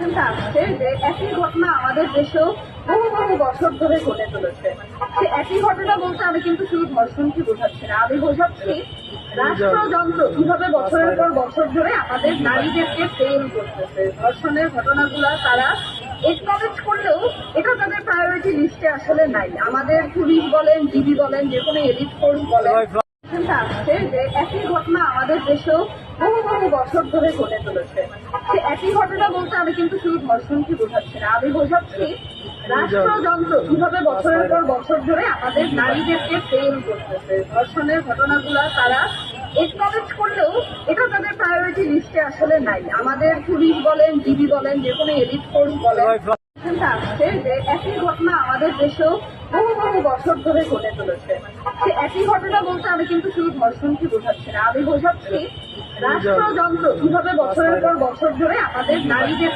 চিন্তা আসছে যে একই ঘটনা আমাদের দেশেও বহু বহু বছর ধরে ঘটে চলেছে। সে একই ঘটনা বলতে আমি কিন্তু শুধু ধর্ষণকে বোঝাচ্ছি না, আমি বোঝাচ্ছি রাষ্ট্রযন্ত্র কীভাবে বছরের পর বছর ধরে আমাদের নারীদেরকে ফেল করতেছে। ধর্ষণের ঘটনাগুলো তারা একনলেজ করলেও এটা তাদের প্রায়োরিটি লিস্টে আসলে নাই। আমাদের পুলিশ বলেন ডিবি বলেন, যে কোনো এলিট ফোর্স বলেন আসছে যে একই ঘটনা আমাদের দেশেও বহু বহু বছর ধরে ঘটে চলেছে। একই ঘটনা বলতে আমি কিন্তু শুধু ধর্ষণকে বোঝাচ্ছি না, আমি বোঝাচ্ছি রাষ্ট্রযন্ত্র কীভাবে বছরের পর বছর ধরে আমাদের নারীদেরকে ফেল করতেছে। ধর্ষণের ঘটনাগুলো তারা করলেও এটা তাদের প্রায়োরিটি লিস্টে আসলে নাই। আমাদের পুলিশ বলেন ডিবি বলেন, যে কোনো ফোর্স বলেন আসছে যে একই ঘটনা আমাদের দেশেও বহু বহু বছর ধরে ঘটে চলেছে। একই ঘটনা বলতে আমি কিন্তু শুধু ধর্ষণকে বোঝাচ্ছি না, আমি বোঝাচ্ছি রাষ্ট্রযন্ত্র কীভাবে বছরের পর বছর ধরে আমাদের নারীদের